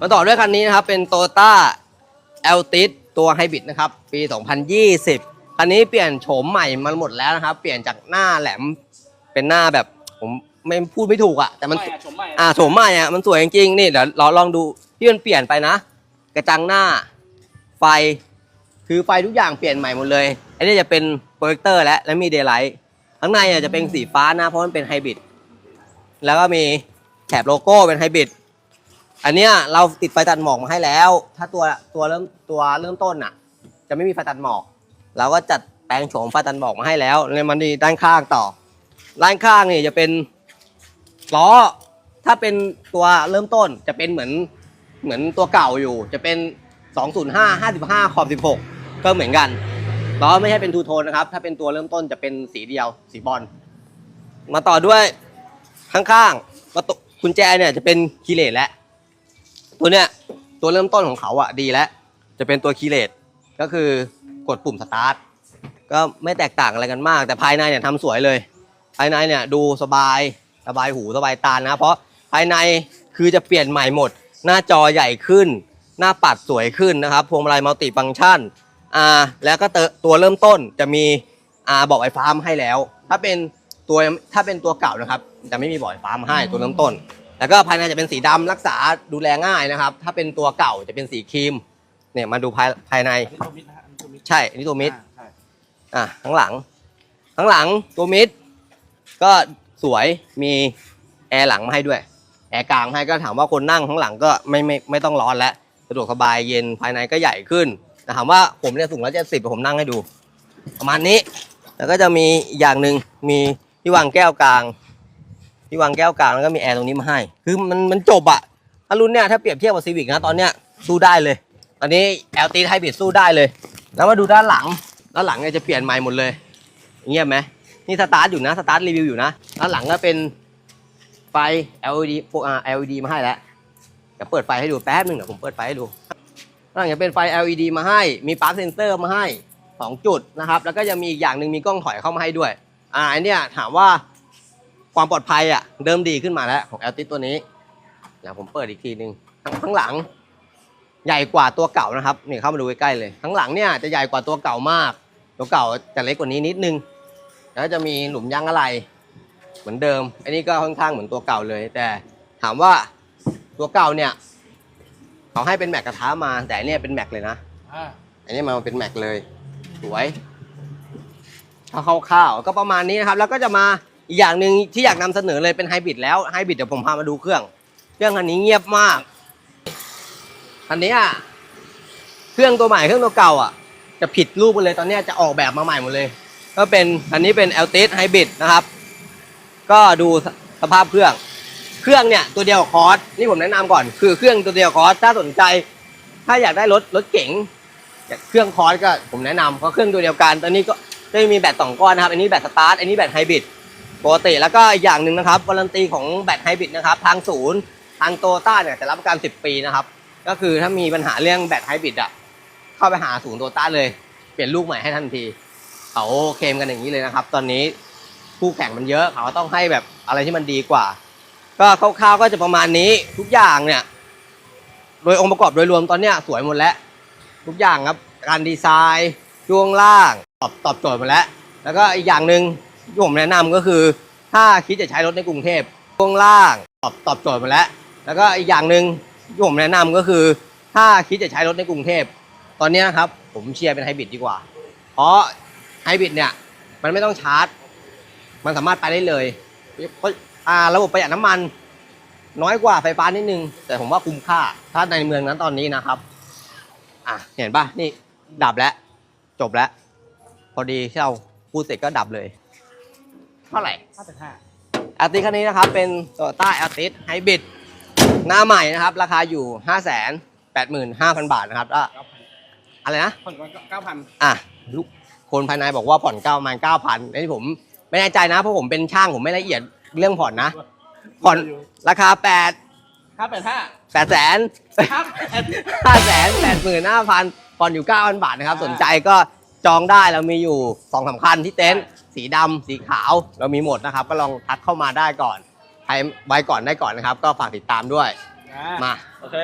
มาต่อด้วยคันนี้นะครับ เป็น t o y ต้า a l t i s ตัวไฮบริดนะครับ ปี 2020 คันนี้เปลี่ยนโฉมใหม่มาหมดแล้วนะครับ เปลี่ยนจากหน้าแหลมเป็นหน้าแบบผมไม่พูดไม่ถูกอะแต่มันใหม่อะชมใหม่อะอ่าโฉมใหม่อะมันสวยจริงๆนี่เดี๋ยวเราลองดูที่มันเปลี่ยนไปนะ กระจังหน้าไฟคือไฟทุกอย่างเปลี่ยนใหม่หมดเลยอันนี้จะเป็นโปรเจคเตอร์และและมีเดย์ไลท์ข้างในอะจะเป็นสีฟ้านะเพราะมันเป็นไฮบริดแล้วก็มีแถบโลโก้เป็นไฮบริด อันเนี้ยเราติดไฟตัดหมอกมาให้แล้ว ถ้าตัวตัวเริ่มตัวเริ่มต้นอะจะไม่มีไฟตัดหมอก เราก็จัดแปลงโฉมไฟตัดหมอกมาให้แล้วเนี่ยมันดีด้านข้างต่อ ด้านข้างนี่จะเป็นล้อถ้าเป็นตัวเริ่มต้นจะเป็นเหมือนเหมือนตัวเก่าอยู่ จะเป็น 205 55 ขอบ 16 ก็เหมือนกันล้อไม่ใช่เป็นทูโทนนะครับ ถ้าเป็นตัวเริ่มต้นจะเป็นสีเดียว สีบอลมาต่อด้วยข้างๆประตูกุญแจเนี่ยจะเป็นคีเลสแล้ว ตัวเนี้ยตัวเริ่มต้นของเขาอะดีแล้ว จะเป็นตัวคีย์เลสก็คือกดปุ่มสตาร์ทก็ไม่แตกต่างอะไรกันมาก แต่ภายในเนี่ยทำสวยเลย ภายในเนี่ยดูสบายสบายหูสบายตานะ เพราะภายในคือจะเปลี่ยนใหม่หมด หน้าจอใหญ่ขึ้น หน้าปัดสวยขึ้นนะครับพวงมาลัยมัลติฟังก์ชันอ่าแล้วก็เตตัวเริ่มต้นจะมีอ่าบอกไฟฟ้ามาให้แล้ว ถ้าเป็นตัวถ้าเป็นตัวเก่านะครับ จะไม่มีบอกไฟฟ้ามาให้ตัวเริ่มต้น แล้วก็ภายในจะเป็นสีดำรักษาดูแลง่ายนะครับ ถ้าเป็นตัวเก่าจะเป็นสีครีม เนี่ยมาดูภายภายในอันนี้ตัวมิดนะฮะอันนี้ตัวมิดใช่อันนี้ตัวมิดอ่าใช่อะข้างหลัง ข้างหลังตัวมิดก็สวยมีแอร์หลังมาให้ด้วย แอร์กลางให้ก็ถามว่าคนนั่งข้างหลังก็ไม่ไม่ไม่ต้องร้อนแล้วสะดวกสบายเย็นภายในก็ใหญ่ขึ้นแต่ถามว่าผมเนี่ยสูงร้อยเจ็ดสิบผมนั่งให้ดู ประมาณนี้ แล้วก็จะมีอีกอย่างหนึ่งมีที่วางแก้วกลาง ที่วางแก้วกลางแล้วก็มีแอร์ตรงนี้มาให้ คือมันมันจบอะถ้ารุ่นเนี้ยถ้าเปรียบเทียบกับซีวิกนะตอนเนี้ยสู้ได้เลย ตอนนี้ LT ไฮบริดสู้ได้เลย แล้วมาดูด้านหลัง ด้านหลังเนี่ยจะเปลี่ยนใหม่หมดเลยเงียบไหมนี่สตาร์ทอยู่นะสตาร์ทรีวิวอยู่นะด้านหลังก็เป็นไฟ LED พวก LED มาให้แล้วเดี๋ยวเปิดไฟให้ดูแป๊บหนึ่งเดี๋ยวผมเปิดไฟให้ดูด้านหลังจะเป็นไฟ LED มาให้ มีปาร์คเซนเซอร์มาให้สองจุดนะครับ แล้วก็ยังมีอีกอย่างหนึ่งมีกล้องถอยเข้ามาให้ด้วย อ่าอันเนี้ยถามว่า ความปลอดภัยอะเดิมดีขึ้นมาแล้วของ LT ตัวนี้เดี๋ยวผมเปิดอีกทีหนึ่งข้างข้างหลัง ใหญ่กว่าตัวเก่านะครับนี่เข้ามาดูใกล้ๆเลยข้างหลังเนี่ยจะใหญ่กว่าตัวเก่ามาก ตัวเก่าจะเล็กกว่านี้นิดนึง แล้วจะมีหลุมยางอะไร เหมือนเดิม อันนี้ก็ค่อนข้างเหมือนตัวเก่าเลย แต่ถามว่าตัวเก่าเนี่ยเขาให้เป็นแม็กกระทะมา แต่อันเนี้ยเป็นแม็กเลยนะอ่าอันนี้มาเป็นแม็กเลย สวยถ้าคร่าวๆก็ประมาณนี้นะครับ แล้วก็จะมา อีกอย่างหนึ่งที่อยากนำเสนอเลยเป็นไฮบริดแล้วไฮบริดเดี๋ยวผมพามาดูเครื่อง เครื่องคันนี้เงียบมากคันนี้อะเครื่องตัวใหม่เครื่องตัวเก่าอะ จะผิดรูปไปเลยตอนเนี้ยจะออกแบบมาใหม่หมดเลย ก็เป็นอันนี้เป็น l t s Hybrid นะครับ ก็ดูสสภาพเครื่อง เครื่องเนี่ยตัวเดียวกับคอร์สนี่ผมแนะนำก่อน คือเครื่องตัวเดียวกับคอร์สถ้าสนใจ ถ้าอยากได้รถรถเก๋งอยากเครื่องคอร์สก็ผมแนะนำเพราะเครื่องตัวเดียวกันตอนนี้ก็จะมีแบตสองก้อนนะครับ อันนี้แบตสตาร์ทอันนี้แบตไฮบริด ปกติแล้วก็อีกอย่างหนึ่งนะครับวารันตีของแบตไฮบริดนะครับ ทางศูนย์ทางโตต้าเนี่ยจะรับประกัน 10 ปีนะครับ ก็คือถ้ามีปัญหาเรื่องแบตไฮบริดอะเข้าไปหาศูนย์โตต้าเลย เปลี่ยนลูกใหม่ให้ทันทีเขาเคลมกันอย่างนี้เลยนะครับ ตอนนี้คู่แข่งมันเยอะเขาก็ต้องให้แบบอะไรที่มันดีกว่า ก็คร่าวๆก็จะประมาณนี้ทุกอย่างเนี่ย โดยองค์ประกอบโดยรวมตอนเนี้ยสวยหมดแล้ว ทุกอย่างครับการดีไซน์ช่วงล่างตอบตอบโจทย์หมาแล้ว แล้วก็อีกอย่างหนึ่ง ที่ผมแนะนำก็คือ ถ้าคิดจะใช้รถในกรุงเทพช่วงล่างตอบตอบโจทย์มาแล้ว แล้วก็อีกอย่างหนึ่งที่ผมแนะนำก็คือ ถ้าคิดจะใช้รถในกรุงเทพตอนนี้ยครับผมเชียร์เป็นไฮบริดดีกว่า เพราะไฮบริดเนี่ยมันไม่ต้องชาร์จ มันสามารถไปได้เลยระอ่าระบบประหยัดน้ำมันน้อยกว่าไฟฟ้านิดนึง แต่ผมว่าคุ้มค่าถ้าในเมืองนั้นตอนนี้นะครับ อะเห็นป่ะนี่ดับแล้ว จบแล้ว พอดีที่เราพูดเสร็จก็ดับเลย ท่าไหร่ห้าสิบห้าแอลติคันนี้นะครับเป็น Toyota a l t i s Hybrid หน้าใหม่นะครับ ราคาอยู่ 5 8 5 0 0 0 บาทนะครับแล้วเก้าพันอะไรนะ ผ่อนก็เก้าพันอะลูกคนภายในบอกว่าผ่อนเก้าประมาณเก้าพันอันนี้ผมไม่แน่ใจนะเพราะผมเป็นช่างผมไม่ละเอียดเรื่องผ่อนนะ ผ่อนราคาแปดห้าแปดห้าแปดแสนห้าแปดห้าแสนแปดหมื่นห้าพันผ่อนอยู่เก้าพันบาทนะครับอ่าสนใจก็ จองได้เรามีอยู่สองสามคันที่เต็นท์สีดำสีขาวเรามีหมดนะครับ ก็ลองทักเข้ามาได้ก่อนใครไว้ก่อนได้ก่อนนะครับ ก็ฝากติดตามด้วย อ่ามา โอเค